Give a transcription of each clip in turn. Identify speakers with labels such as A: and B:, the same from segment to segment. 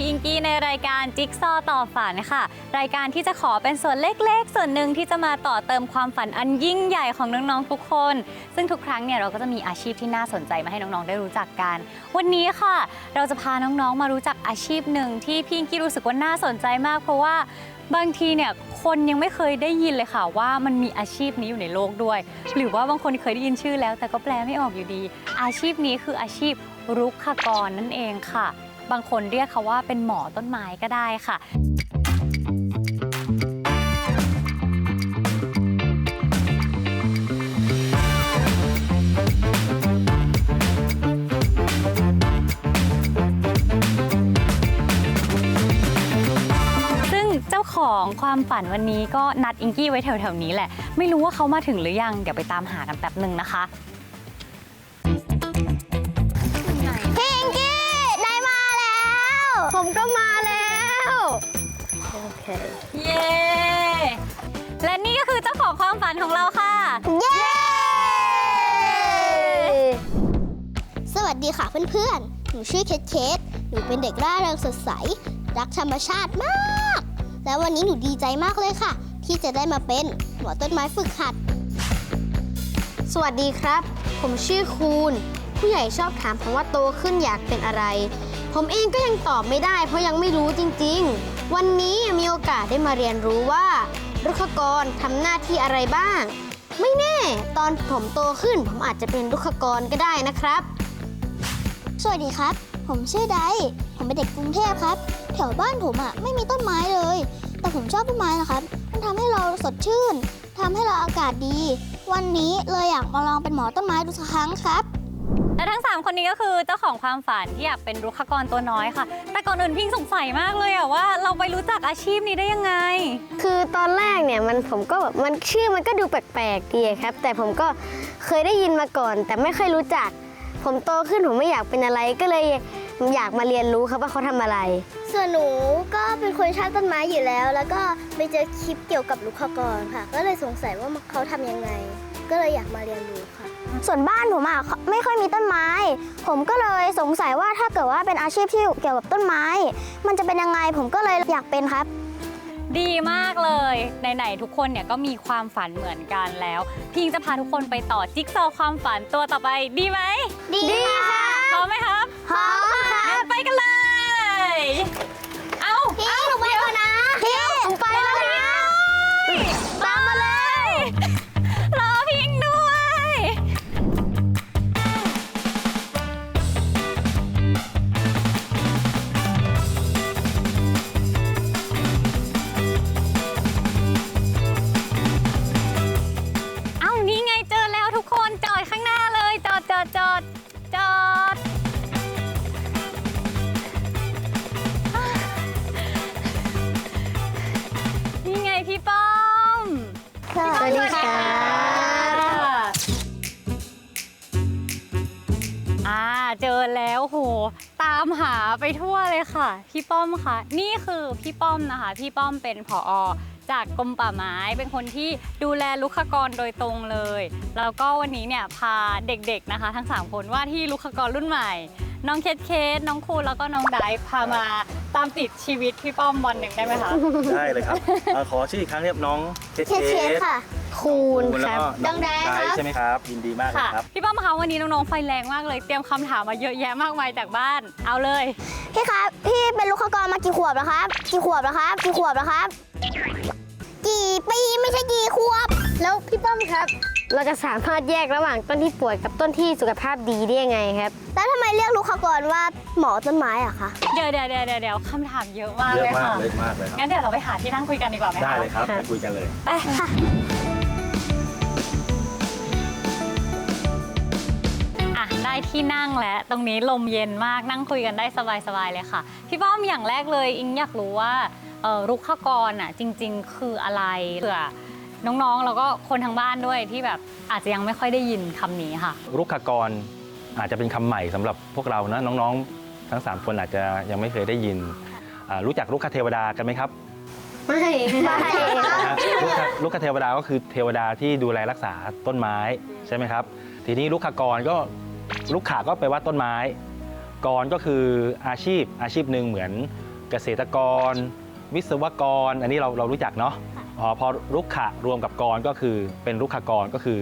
A: พี่อิงกี้ในรายการจิ๊กซอต่อฝันค่ะ รายการที่จะขอเป็นส่วนเล็กๆ ส่วนหนึ่งที่จะมาต่อเติมความฝันอันยิ่งใหญ่ของน้องๆทุกคน ซึ่งทุกครั้งเนี่ยเราก็จะมีอาชีพที่น่าสนใจมาให้น้องๆได้รู้จักกัน วันนี้ค่ะ เราจะพาน้องๆมารู้จักอาชีพหนึ่งที่พี่อิงกี้รู้สึกว่าน่าสนใจมาก เพราะว่าบางทีเนี่ยคนยังไม่เคยได้ยินเลยค่ะ ว่ามันมีอาชีพนี้อยู่ในโลกด้วย หรือว่าบางคนเคยได้ยินชื่อแล้ว แต่ก็แปลไม่ออกอยู่ดี อาชีพนี้คืออาชีพรุกขกรนั่นเองค่ะ บางคนเรียกเขาว่าเป็นหมอต้นไม้ก็ได้ค่ะซึ่งเจ้าของความฝันวันนี้ก็นัดอิงกี้ไว้แถวๆนี้แหละ ไม่รู้ว่าเขามาถึงหรือยัง เดี๋ยวไปตามหากันแป๊บหนึ่งนะคะ
B: ผมก็มาแล้ว โอเค
A: เย้ และนี่ก็คือเจ้าของความฝันของเราค่ะ
B: เย้ สวัสดีค่ะเพื่อนๆ หนูชื่อเคทเคทหนูเป็นเด็กร่าเริงสดใส รักธรรมชาติมาก แล้ววันนี้หนูดีใจมากเลยค่ะ ที่จะได้มาเป็นหมอต้นไม้ฝึกหัด
C: สวัสดีครับ ผมชื่อคูณ ผู้ใหญ่ชอบถามผมว่าโตขึ้นอยากเป็นอะไร ผมเองก็ยังตอบไม่ได้ เพราะยังไม่รู้จริงๆ วันนี้มีโอกาสได้มาเรียนรู้ว่ารุกขกรทำหน้าที่อะไรบ้าง ไม่แน่ ตอนผมโตขึ้น ผมอาจจะเป็นรุกขกรก็ได้นะครับ
B: สวัสดีครับ ผมชื่อไดผมเป็นเด็กกรุงเทพครับ แถวบ้านผมอะไม่มีต้นไม้เลย แต่ผมชอบต้นไม้นะครับ มันทำให้เราสดชื่นทำให้เราอากาศดี วันนี้เลยอยากมาลองเป็นหมอต้นไม้ดูสักครั้งครับ
A: ทั้ง 3 คนนี้ก็คือเจ้าของความฝันที่อยากเป็นรุกขกรตัวน้อยค่ะ แต่ก่อนอื่นพิงสงสัยมากเลยอะว่า เราไปรู้จักอาชีพนี้ได้ยังไง
C: คือตอนแรกเนี่ยมันผมก็แบบมันชื่อมันก็ดูแปลกๆดีครับ แต่ผมก็เคยได้ยินมาก่อน แต่ไม่เคยรู้จัก ผมโตขึ้นผมไม่อยากเป็นอะไรก็เลยอยากมาเรียนรู้ครับว่าเขาทำอะไร
B: ส่วนหนูก็เป็นคนชอบต้นไม้อยู่แล้ว แล้วก็ไปเจอคลิปเกี่ยวกับลูกขกรค่ะ ก็เลยสงสัยว่าเขาทำยังไง ก็เลยอยากมาเรียนรู้ค่ะ ส่วนบ้านผมอะไม่ค่อยมีต้นไม้ ผมก็เลยสงสัยว่าถ้าเกิดว่าเป็นอาชีพที่เกี่ยวกับต้นไม้ มันจะเป็นยังไงผมก็เลยอยากเป็นครับ
A: ดีมากเลยไหนๆทุกคนเนี่ยก็มีความฝันเหมือนกันแล้ว พิงจะพาทุกคนไปต่อจิ๊กซอว์ความฝันตัวต่อไปดีไหม
B: ดีค่ะ
A: พร้อมไหมครับ
B: พร้อมค่ะ
A: งั้นไปกันเลย เอา
B: พี่หนูไปา
A: มหาไปทั่วเลยค่ะ พี่ป้อมค่ะ นี่คือพี่ป้อมนะคะ พี่ป้อมเป็นผอจากกรมป่าไม้เป็นคนที่ดูแลลุกขกรโดยตรงเลย แล้วก็วันนี้เนี่ยพาเด็กๆนะคะ ทั้ง 3 คนว่าที่ลุกขกรรุ่นใหม่ น้องเคสเคสน้องคูณแล้วก็น้องไดฟ์พามาตามติดชีวิตพี่ป้อมวันหนึ่งได้ไหมคะ
D: ได้เลยครับเอ่อขอชื่ออีกครั้งเรียบน้องเคส
B: เคสเคสค่ะ
C: คูณ
D: คุณ
C: ค
D: แล้ว
C: รับ
D: ก็น้อง
B: ดังแดงครับ
D: ไดใช่ไหมครับยินดีมากเลย
A: ค่ะ
D: ครับ
A: พี่ป้อมคะวันนี้น้องๆไฟแรงมากเลย เตรียมคำถามมาเยอะแยะมากมายจากบ้าน เอาเลย
B: พี่ครับ พี่เป็นลูกขกรมากี่ขวบแล้วครับ กี่ขวบแล้วครับ กี่ขวบแล้วครับ กี่ปีไม่ใช่กี่ขวบ
C: แล้วพี่ป้อมครับ เราจะสามารถแยกระหว่างต้นที่ป่วยกับต้นที่สุขภาพดีได้ยังไงครับ
B: แล้วทำไมเรียกลูกค้ากรว่าหมอต้นไม้อะคะ
A: เดี๋ยวเดี๋ยวเดี๋ยวเดี๋ยวเดี๋ยวคำถามเยอะมาก
D: เย
A: เล
D: อะ
A: ย
D: มาก
A: ค่ะ
D: เลยมากเลยครับ
A: งั้นเดี๋ยวเราไปหาที่นั่งคุยกันดีกว่าไหมคะ
D: ได้เลยครับ
C: ค่ะ
D: ไปคุยกันเลย
A: ไปค่ะ ที่นั่งแล้วตรงนี้ลมเย็นมากนั่งคุยกันได้สบายๆเลยค่ะ พี่ป้อมอย่างแรกเลยอิงอยากรู้ว่าเอ่อรุกขกรอะจริง ๆ คืออะไรเผื่อน้องๆ แล้วก็คนทางบ้านด้วยที่แบบอาจจะยังไม่ค่อยได้ยินคำนี้ค่ะ
D: รุกขกรอาจจะเป็นคำใหม่สำหรับพวกเรานะน้องๆ ทั้ง 3 คนอาจจะยังไม่เคยได้ยินอ่ารู้จักรุกขเทวดากันไหมครับ
C: ไม่
B: ไม่
D: นะฮะรุกขรุกขเทวดาก็คือเทวดาที่ดูแลรักษาต้นไม้ใช่ไหมครับ ทีนี้รุกขกรก็ รุกขาก็แปลว่าต้นไม้กรก็คืออาชีพอาชีพหนึ่งเหมือนเกษตรกร วิศวกร อันนี้เราเรารู้จักเนาะอ๋อพอรุกขะรวมกับกรก็คือเป็นรุกขกรก็คือ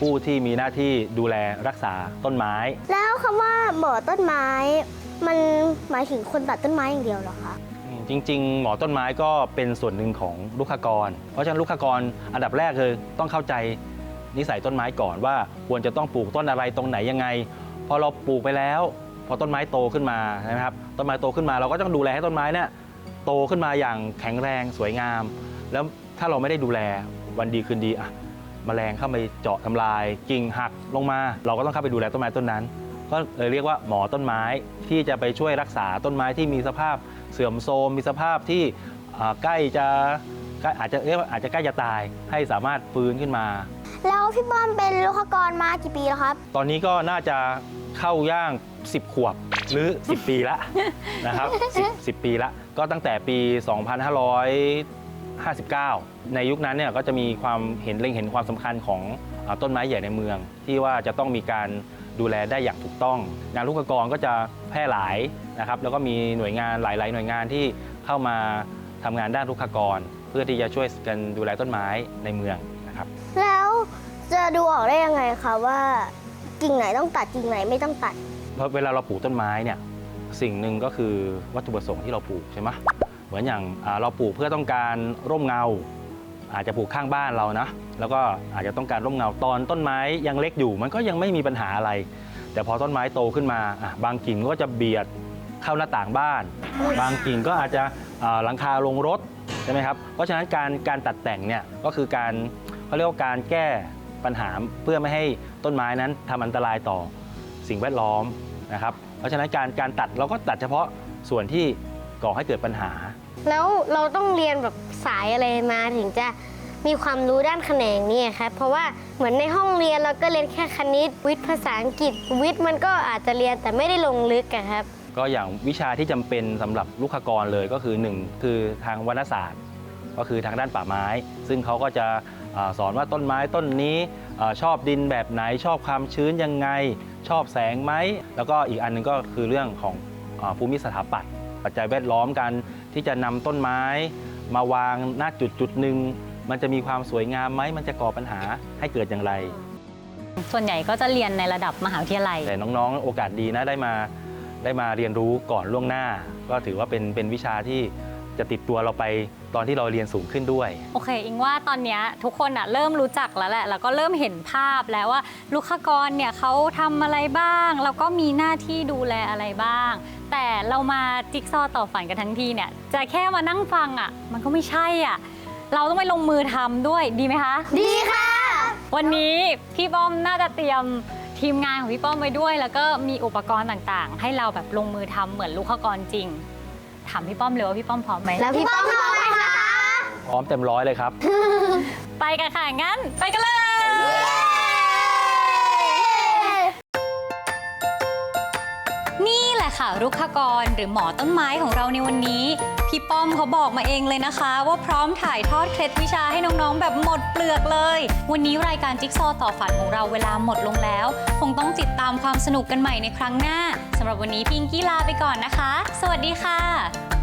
D: ผู้ที่มีหน้าที่ดูแลรักษาต้นไม้
B: แล้วคำว่าหมอต้นไม้ มันหมายถึงคนตัดต้นไม้อย่างเดียวเหรอคะ
D: จริง ๆ หมอต้นไม้ก็เป็นส่วนหนึ่งของลูกขกร เพราะฉะนั้นลูกขกรอันดับแรกคือต้องเข้าใจ นิสัยต้นไม้ก่อนว่าควรจะต้องปลูกต้นอะไรตรงไหนยังไง พอเราปลูกไปแล้ว พอต้นไม้โตขึ้นมานะครับต้นไม้โตขึ้นมาเราก็ต้องดูแลให้ต้นไม้เนี่ยโตขึ้นมาอย่างแข็งแรงสวยงาม แล้วถ้าเราไม่ได้ดูแลวันดีคืนดีอะแมลงเข้าไปเจาะทำลาย กิ่งหักลงมา เราก็ต้องเข้าไปดูแลต้นไม้ต้นนั้น ก็เลยเรียกว่าหมอต้นไม้ที่จะไปช่วยรักษาต้นไม้ที่มีสภาพเสื่อมโทรมมีสภาพที่ใกล้จะอาจจะเรียกว่าอาจจะใกล้จะตายให้สามารถฟื้นขึ้นมา
B: พี่ป้อมเป็นลูกค้ากรมากี่ปีแล้วครับ
D: ตอนนี้ก็น่าจะเข้าย่าง 10 ขวบหรือ 10 ปีละ นะครับ10 10 ปีละ ก็ตั้งแต่ปี 2559 ในยุคนั้นเนี่ยก็จะมีความเห็นเล็งเห็นความสำคัญของอาต้นไม้ใหญ่ในเมือง ที่ว่าจะต้องมีการดูแลได้อย่างถูกต้อง งานลูกกรก็จะแพร่หลายนะครับ แล้วก็มีหน่วยงานหลาย ๆ หน่วยงานที่เข้ามาทำงานด้านลูกกรเพื่อที่จะช่วยกันดูแลต้นไม้ในเมืองนะครับ
B: แล้ว จะดูออกได้ยังไงคะว่ากิ่งไหนต้องตัดกิ่งไหนไม่ต้องตัด
D: เพราะเวลาเราปลูกต้นไม้เนี่ยสิ่งหนึ่งก็คือวัตถุประสงค์ที่เราปลูกใช่ไหมเหมือนอย่างเราปลูกเพื่อต้องการร่มเงา อาจจะปลูกข้างบ้านเรานะ แล้วก็อาจจะต้องการร่มเงาตอนต้นไม้ยังเล็กอยู่ มันก็ยังไม่มีปัญหาอะไร แต่พอต้นไม้โตขึ้นมาบางกิ่งก็จะเบียดเข้าหน้าต่างบ้าน บางกิ่งก็อาจจะหลังคาลงรถใช่ไหมครับเพราะฉะนั้นการการตัดแต่งเนี่ยก็คือการเขาเรียกว่าการแก้ ปัญหาเพื่อไม่ให้ต้นไม้นั้นทำอันตรายต่อสิ่งแวดล้อมนะครับ เพราะฉะนั้นการการตัดเราก็ตัดเฉพาะส่วนที่ก่อให้เกิดปัญหา
C: แล้วเราต้องเรียนแบบสายอะไรมาถึงจะมีความรู้ด้านแขนงเนี่ยครับเพราะว่าเหมือนในห้องเรียนเราก็เรียนแค่คณิต วิทย์ภาษาอังกฤษ วิทย์มันก็อาจจะเรียนแต่ไม่ได้ลงลึกอะครับ
D: ก็อย่างวิชาที่จำเป็นสำหรับลูกขกรเลยก็คือ 1 คือทางวรรณศาสตร์ ก็คือทางด้านป่าไม้ ซึ่งเขาก็จะอา สอนว่าต้นไม้ต้นนี้อาชอบดินแบบไหนชอบความชื้นยังไง ชอบแสงไหม แล้วก็อีกอันหนึงก็คือเรื่องของอาภูมิสถาปัตย์ปัจจัยแวดล้อมกันที่จะนำต้นไม้ มาวางณจุดจุดหนึ่งมันจะมีความสวยงามไหมมันจะก่อปัญหาให้เกิดอย่างไร
A: ส่วนใหญ่ก็จะเรียนในระดับมหาวิทยาลัย
D: แต่น้องๆ โอกาสดีนะได้มาได้มาเรียนรู้ก่อนล่วงหน้า ก็ถือว่าเป็นเป็นวิชาที่จะติดตัวเราไป ตอนที่เราเรียนสูงขึ้นด้วย
A: โอเค อิงว่าตอนเนี้ยทุกคนอะเริ่มรู้จักแล้วแหละ แล้วก็เริ่มเห็นภาพแล้วว่าลูกค้ากรเนี่ยเขาทำอะไรบ้าง แล้วก็มีหน้าที่ดูแลอะไรบ้าง แต่เรามาจิ๊กซอว์ต่อฝันกันทั้งทีเนี่ย จะแค่มานั่งฟังอะมันก็ไม่ใช่อะเราต้องไปลงมือทำด้วยดีไหมคะ
B: ดีค่ะ
A: วันนี้พี่ป้อมน่าจะเตรียมทีมงานของพี่ป้อมไว้ด้วย แล้วก็มีอุปกรณ์ต่างๆ ให้เราแบบลงมือทำเหมือนลูกค้ากรจริง ถามพี่ป้อมเลยว่าพี่ป้อมพร้อมไหม
C: แล้วพี่ป้อม
D: พร้อมเต็มร้อยเลยครับ
A: ไปกันค่ะ งั้น ไปกันเลยนี่แหละค่ะรุกขกรหรือหมอต้นไม้ของเราในวันนี้ พี่ป้อมเขาบอกมาเองเลยนะคะ ว่าพร้อมถ่ายทอดเคล็ดวิชาให้น้องๆ แบบหมดเปลือกเลย วันนี้รายการจิ๊กซอว์ต่อฝันของเราเวลาหมดลงแล้ว คงต้องติดตามความสนุกกันใหม่ในครั้งหน้า สำหรับวันนี้พิงกี้ลาไปก่อนนะคะ สวัสดีค่ะ